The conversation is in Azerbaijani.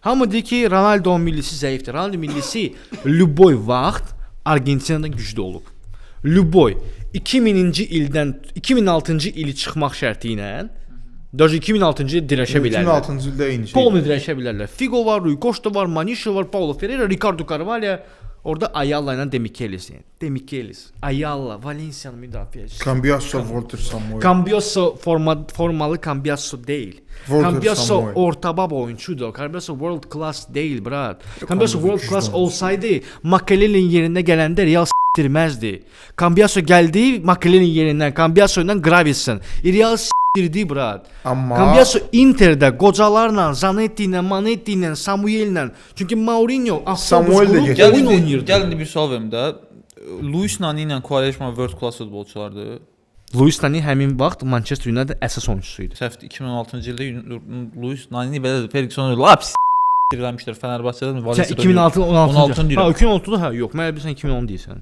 Hamı deyir ki, Ronaldo millisi zəifdir. Ronaldo millisi Luboy vaxt Argentinadan güclü olub. Luboy 2000-ci ildən 2006-cı ili çıxmaq şərti ilə Даже 2006-cı ildə dirəşə bilərlər. 2006-cı ildə eyni şey. Polnu dirəşə bilərlər. Figo var, Rui Costa var, Maniche var, Paulo Ferreira, Ricardo Carvalho, Orada Ayalla'yla Demichelis yani. Demichelis, Ayalla, Valencia'nın müdafiacısı. Cambiasso, Walter Samuel. Cambiasso forma, formalı Cambiasso değil. Walter Cambiasso Samuel. orta baba oyuncuydu. Cambiasso world class değil brat. Cambiasso world class olsaydı Makelele'nin yerine gelende Real s**tirmezdi. Cambiasso geldi Makelele'nin yerinden. Cambiasso'dan Gravison. Real s**tirmezdi. S**dirdi, brat. Amma Cambiasso Interdə qocalarla, Zanetti ilə, Manetti ilə, Samuel ilə. Çünki Mourinho Samuel də qurub Gəl oyun oynayırdı. gəl indi bir sual verim də. Luis Nani ilə Quaresma world class futbolçulardır. Luis Nani həmin vaxt Manchester United əsas oyunçusu idi. Səhv 2016-cı ildə Luis Nani belə Ferguson lap s**tirləmişlər Fenerbahçədən Valencia. 2006 16-cı. 16-cı Ha, deyirəm. 2016-da hə, yox, mən bilirsən 2010 deyirsən.